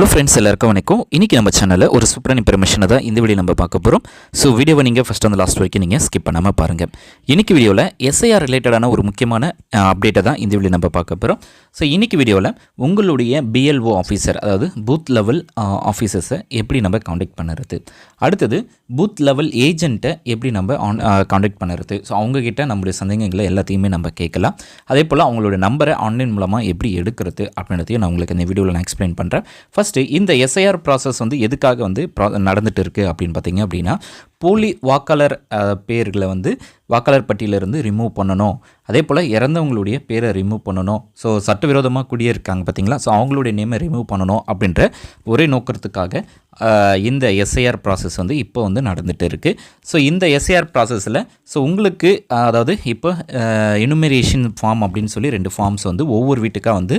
Hello friends எல்லாருக்கும் வணக்கம். இன்றைக்கி நம்ம சேனலில் ஒரு சூப்பரான இன்ஃபர்மேஷனை தான் இந்த வீடியோ நம்ம பார்க்க போகிறோம் ஸோ வீடியோவை நீங்கள் ஃபஸ்ட் அந்த லாஸ்ட் வரைக்கும் நீங்கள் ஸ்கிப் பண்ணாமல் பாருங்கள் இன்றைக்கி வீடியோவில் எஸ்ஐஆர் ரிலேட்டடான ஒரு முக்கியமான அப்டேட்டை தான் இந்த வீடியோ நம்ம பார்க்க போகிறோம் ஸோ இன்றைக்கி வீடியோவில் உங்களுடைய பிஎல்ஓ ஆஃபீஸர் அதாவது பூத் லெவல் ஆஃபீஸர்ஸை எப்படி நம்ம காண்டாக்ட் பண்ணுறது? அடுத்தது பூத் லெவல் ஏஜென்ட்டை எப்படி நம்ம ஆன் காண்டாக்ட் பண்ணுறது? ஸோ அவங்கக்கிட்ட நம்மளுடைய சந்தேகங்களை எல்லாத்தையுமே நம்ம கேட்கலாம். அதே போல் அவங்களோட நம்பரை ஆன்லைன் மூலமாக எப்படி எடுக்கிறது அப்படின்றதையும் நான் உங்களுக்கு இந்த வீடியோவில் நான் எக்ஸ்பிளைன் பண்ணுறேன் ஃபஸ்ட் ஃபஸ்ட்டு இந்த எஸ்ஐஆர் ப்ராசஸ் வந்து எதுக்காக வந்து ப்ரா நடந்துட்டு இருக்குது அப்படின்னு பார்த்தீங்க அப்படின்னா போலி வாக்காளர் பேர்களை வந்து வாக்காளர் பட்டியலிருந்து ரிமூவ் பண்ணணும். அதே போல் இறந்தவங்களுடைய பேரை ரிமூவ் பண்ணணும். ஸோ சட்டவிரோதமாக குடியிருக்காங்க பார்த்தீங்களா ஸோ அவங்களுடைய நேமை ரிமூவ் பண்ணணும் அப்படின்ற ஒரே நோக்கத்துக்காக இந்த எஸ்ஐஆர் ப்ராசஸ் வந்து இப்போ வந்து நடந்துகிட்டு இருக்குது ஸோ இந்த எஸ்ஐஆர் ப்ராசஸில் ஸோ உங்களுக்கு அதாவது இப்போ எனுமரேஷன் ஃபார்ம் அப்படின்னு சொல்லி ரெண்டு ஃபார்ம்ஸ் வந்து ஒவ்வொரு வீட்டுக்காக வந்து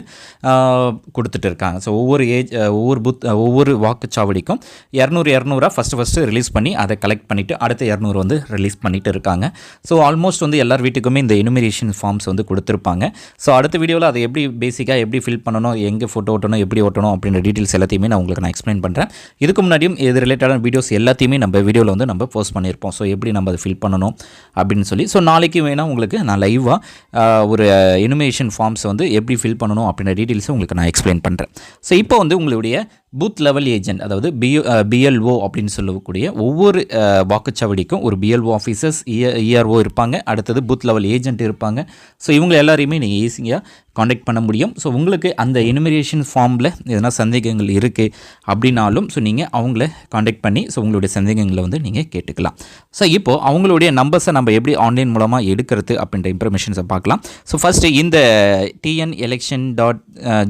கொடுத்துட்டு இருக்காங்க. ஸோ ஒவ்வொரு ஏஜ் ஒவ்வொரு புத் ஒவ்வொரு வாக்குச்சாவடிக்கும் இரநூறு இரநூறுவா ஃபஸ்ட்டு ஃபஸ்ட்டு ரிலீஸ் பண்ணி அதை கலெக்ட் பண்ணிவிட்டு அடுத்த இரநூறு வந்து ரிலீஸ் பண்ணிட்டு இருக்காங்க. ஸோ ஆல்மோஸ்ட் வந்து எல்லார் வீட்டுக்குமே இந்த இனிமேரேஷன் ஃபார்ம்ஸ் வந்து கொடுத்துருப்பாங்க. ஸோ அடுத்த வீடியோவில் அதை எப்படி பேசிக்காக எப்படி ஃபில் பண்ணணும் எங்கே ஃபோட்டோ ஓட்டணும் எப்படி ஓட்டணும் அப்படின்ற டீட்டெயில்ஸ் எல்லாத்தையுமே நான் உங்களுக்கு நான் எக்ஸ்பிளைன் பண்ணுறேன் இதுக்கு முன்னாடியும் இது ரிலேட்டடான வீடியோஸ் எல்லாத்தையுமே நம்ம வீடியோவில் வந்து நம்ம போஸ்ட் பண்ணியிருப்போம். ஸோ எப்படி நம்ம அதை ஃபில் பண்ணணும் அப்படின்னு சொல்லி. ஸோ நாளைக்கு வேணால் உங்களுக்கு நான் லைவாக ஒரு இனிமேஷன் ஃபார்ம்ஸ் வந்து எப்படி ஃபில் பண்ணணும் அப்படின்ற டீட்டெயில்ஸை உங்களுக்கு நான் எக்ஸ்பிளைன் பண்ணுறேன் ஸோ இப்போ வந்து உங்களுடைய பூத் லெவல் ஏஜென்ட் அதாவது பியூ பிஎல்ஓ அப்படின்னு சொல்லக்கூடிய ஒவ்வொரு வாக்குச்சாவடிக்கும் ஒரு பிஎல்ஓ ஆஃபீஸர்ஸ் இஆர்ஓ இருப்பாங்க. அடுத்தது பூத் லெவல் ஏஜென்ட் இருப்பாங்க. ஸோ இவங்க எல்லாரையுமே நீங்கள் ஈஸியாக காண்டாக்ட் பண்ண முடியும். ஸோ உங்களுக்கு அந்த எனுமரேஷன் ஃபார்மில் எதனா சந்தேகங்கள் இருக்குது அப்படின்னாலும் ஸோ நீங்கள் அவங்கள காண்டாக்ட் பண்ணி ஸோ உங்களுடைய சந்தேகங்களை வந்து நீங்கள் கேட்டுக்கலாம். ஸோ இப்போது அவங்களுடைய நம்பர்ஸை நம்ம எப்படி ஆன்லைன் மூலமாக எடுக்கிறது அப்படின்ற இன்ஃபர்மேஷன்ஸை பார்க்கலாம். ஸோ ஃபஸ்ட்டு இந்த TN election dot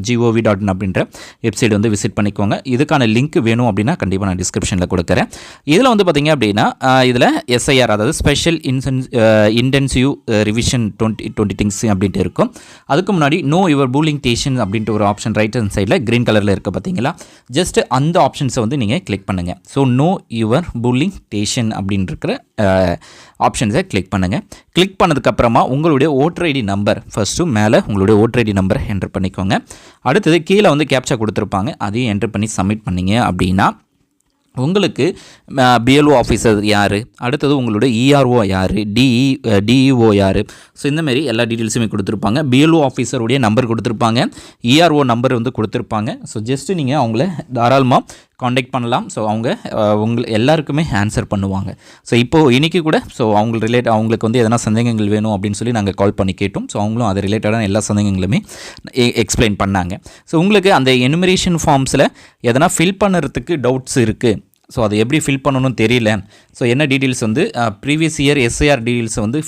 GOV dot அப்படின்ற வெப்சைட் வந்து விசிட் பண்ணிக்கோங்க. இதுக்கான லிங்க் வேணும் அப்படின்னா கண்டிப்பாக நான் டிஸ்கிரிப்ஷனில் கொடுக்குறேன். இதில் வந்து பார்த்திங்க அப்படின்னா இதில் எஸ்ஐஆர் அதாவது special incense intensive revision twenty twenty things அப்படின்ட்டு இருக்கும். அதுக்கு முன்னாடி நோ யுவர் பூலிங் ஸ்டேஷன் அப்படின்ட்டு ஒரு ஆப்ஷன் ரைட் ஹேண்ட் சைடில் க்ரீன் கலரில் இருக்க பார்த்தீங்களா ஜஸ்ட் அந்த ஆப்ஷன்ஸை வந்து நீங்கள் கிளிக் பண்ணுங்கள் so know your polling station அப்படின்னு இருக்கிற ஆப்ஷன்ஸை கிளிக் பண்ணுங்கள் கிளிக் பண்ணதுக்கப்புறமா உங்களுடைய ஓட்டர் ஐடி நம்பர் ஃபஸ்ட்டு மேலே உங்களுடைய ஓட்டர் ஐடி நம்பர் என்டர் பண்ணிக்கோங்க. அடுத்தது கீழே வந்து கேப்சா கொடுத்துருப்பாங்க. அதையும் என்டர் பண்ணி சப்மிட் பண்ணீங்க அப்படின்னா உங்களுக்கு பிஎல்ஓ ஆஃபீஸர் யார்? அடுத்தது உங்களுடைய இஆர்ஓ யார்? டிஇ டிஇஓ யார்? ஸோ இந்தமாரி எல்லா டீட்டெயில்ஸுமே கொடுத்துருப்பாங்க. பிஎல்ஓ ஆஃபீஸருடைய நம்பர் கொடுத்துருப்பாங்க. இஆர்ஓ நம்பர் வந்து கொடுத்துருப்பாங்க. ஸோ ஜஸ்ட்டு நீங்கள் அவங்கள தாராளமாக காண்டாக்ட் பண்ணலாம். ஸோ அவங்க உங்கள் எல்லாருக்குமே ஆன்சர் பண்ணுவாங்க. ஸோ இப்போது இன்றைக்கி கூட ஸோ அவங்க ரிலேட் அவங்களுக்கு வந்து எதனா சந்தேகங்கள் வேணும் அப்படின்னு சொல்லி நாங்கள் கால் பண்ணி கேட்டோம். ஸோ அவங்களும் அது ரிலேட்டடான எல்லா சந்தேகங்களுமே எக்ஸ்பிளைன் பண்ணாங்க. ஸோ உங்களுக்கு அந்த எனுமரேஷன் ஃபார்ம்ஸில் எதனா ஃபில் பண்ணுறதுக்கு டவுட்ஸ் இருக்குது ஸோ அதை எப்படி ஃபில் பண்ணணும்னு தெரியல. ஸோ என்ன டீட்டெயில்ஸ் வந்து ப்ரீவியஸ் இயர் எஸ்ஐஆர் டீட்டெயில்ஸ் வந்து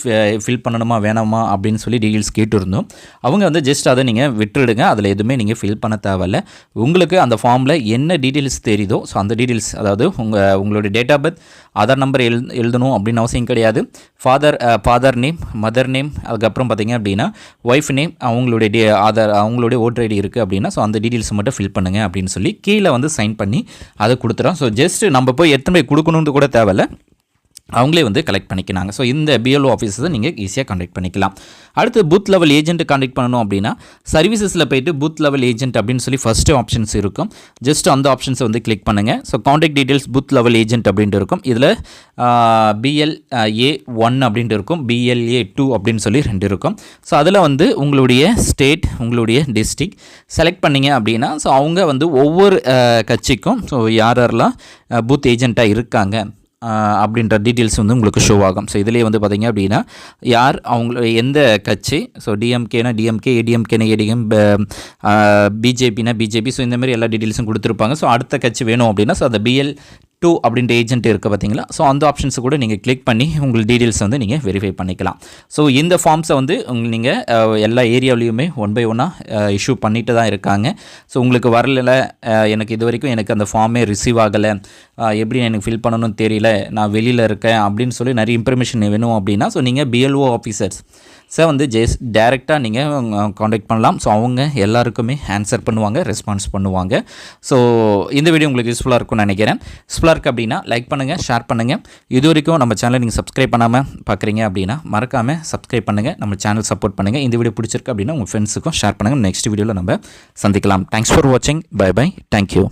ஃபில் பண்ணணுமா வேணாமா அப்படின்னு சொல்லி டீட்டெயில்ஸ் கேட்டுருந்தோம். அவங்க வந்து ஜஸ்ட் அதை நீங்கள் விட்டுடுங்க. அதில் எதுவுமே நீங்கள் ஃபில் பண்ண தேவையில்ல. உங்களுக்கு அந்த ஃபார்மில் என்ன டீட்டெயில்ஸ் தெரியுதோ ஸோ அந்த டீட்டெயில்ஸ் அதாவது உங்கள் உங்களுடைய date of birth Aadhaar number எழு எழுதணும் அப்படின்னு அவசியம் கிடையாது. Father father name mother name அதுக்கப்புறம் பார்த்தீங்க அப்படின்னா ஒய்ஃப் நேம் அவங்களுடைய டே ஆதார் அவங்களுடைய ஓட்டர் ஐடி இருக்குது அப்படின்னா ஸோ அந்த டீட்டெயில்ஸ் மட்டும் ஃபில் பண்ணுங்கள் அப்படின்னு சொல்லி கீழே வந்து சைன் பண்ணி அதை கொடுத்துறோம். ஸோ ஜஸ்ட் நம்ம போய் எத்தனை போய் கொடுக்கணுன்னு கூட தேவையில்ல. அவங்களே வந்து கலெக்ட் பண்ணிக்கினாங்க. ஸோ இந்த பிஎல்ஓ ஆஃபீஸை நீங்கள் ஈஸியாக காண்டாக்ட் பண்ணிக்கலாம். அடுத்து பூத் லெவல் ஏஜென்ட் காண்டாக்ட் பண்ணணும் அப்படின்னா சர்வீசஸில் போயிட்டு பூத் லெவல் ஏஜென்ட் அப்படின்னு சொல்லி ஃபஸ்ட்டு ஆப்ஷன்ஸ் இருக்கும். ஜஸ்ட் அந்த ஆப்ஷன்ஸை வந்து கிளிக் பண்ணுங்கள் so contact details booth level agent அப்படின்ட்டு இருக்கும். இதில் பிஎல்ஏ ஒன் அப்படின்ட்டு இருக்கும். பிஎல்ஏ டூ அப்படின்னு சொல்லி ரெண்டு இருக்கும். ஸோ அதில் வந்து உங்களுடைய ஸ்டேட் உங்களுடைய டிஸ்ட்ரிக் செலக்ட் பண்ணீங்க அப்படின்னா ஸோ அவங்க வந்து ஒவ்வொரு கட்சிக்கும் ஸோ யார் யாரெல்லாம் பூத் ஏஜெண்ட்டாக இருக்காங்க அப்படின்ற டீட்டெயில்ஸ் வந்து உங்களுக்கு ஷோ ஆகும். ஸோ இதிலே வந்து பார்த்திங்க அப்படின்னா யார் அவங்க எந்த கட்சி? ஸோ டிஎம்கேனா டிஎம்கே ஏடிஎம்கேனா ஏடிஎம் பிஜேபினா பிஜேபி ஸோ இந்தமாரி எல்லா டீட்டெயில்ஸும் கொடுத்துருப்பாங்க. ஸோ அடுத்த கட்சி வேணும் அப்படின்னா ஸோ அந்த பிஎல் டூ அப்படின்ற ஏஜென்ட் இருக்குது பார்த்தீங்களா ஸோ அந்த ஆப்ஷன்ஸை கூட நீங்கள் கிளிக் பண்ணி உங்கள் டீட்டெயில்ஸ் வந்து நீங்கள் வெரிஃபை பண்ணிக்கலாம். ஸோ இந்த ஃபார்ம்ஸை வந்து உங்கள் நீங்கள் எல்லா ஏரியாவிலையுமே ஒன் பை ஒன்னாக இஷ்யூ பண்ணிட்டு தான் இருக்காங்க. ஸோ உங்களுக்கு வரல எனக்கு இது வரைக்கும் எனக்கு அந்த ஃபார்மே ரிசீவ் ஆகலை. எப்படி எனக்கு ஃபில் பண்ணணும்னு தெரியல நான் வெளியில் இருக்கேன் அப்படின்னு சொல்லி நிறைய இன்ஃபர்மேஷன் வேணும் அப்படின்னா ஸோ நீங்கள் பிஎல்ஓ ஆஃபீஸர்ஸ் சார் வந்து ஜெஸ் டேரெக்டாக நீங்கள் காண்டாக்ட் பண்ணலாம். ஸோ அவங்க எல்லாருக்குமே ஆன்சர் பண்ணுவாங்க ரெஸ்பான்ஸ் பண்ணுவாங்க. ஸோ இந்த வீடியோ உங்களுக்கு யூஸ்ஃபுல்லாக இருக்கும்னு நினைக்கிறேன். யூஸ்ஃபுல்லாக இருக்குது அப்படின்னா லைக் பண்ணுங்கள் ஷேர் பண்ணுங்கள் இது வரைக்கும் நம்ம சேனலை நீங்கள் சப்ஸ்கிரைப் பண்ணாமல் பார்க்குறீங்க அப்படின்னா மறக்காமல் சப்ஸ்கிரைப் பண்ணுங்கள் நம்ம சேனல் சப்போர்ட் பண்ணுங்கள் இந்த வீடியோ பிடிச்சிருக்கு அப்படின்னா உங்கள் ஃப்ரெண்ட்ஸுக்கும் ஷேர் பண்ணுங்கள் நெக்ஸ்ட் வீடியோவில் நம்ம சந்திக்கலாம். தேங்க்ஸ் ஃபார் வாட்சிங் பை பை தேங்க்யூ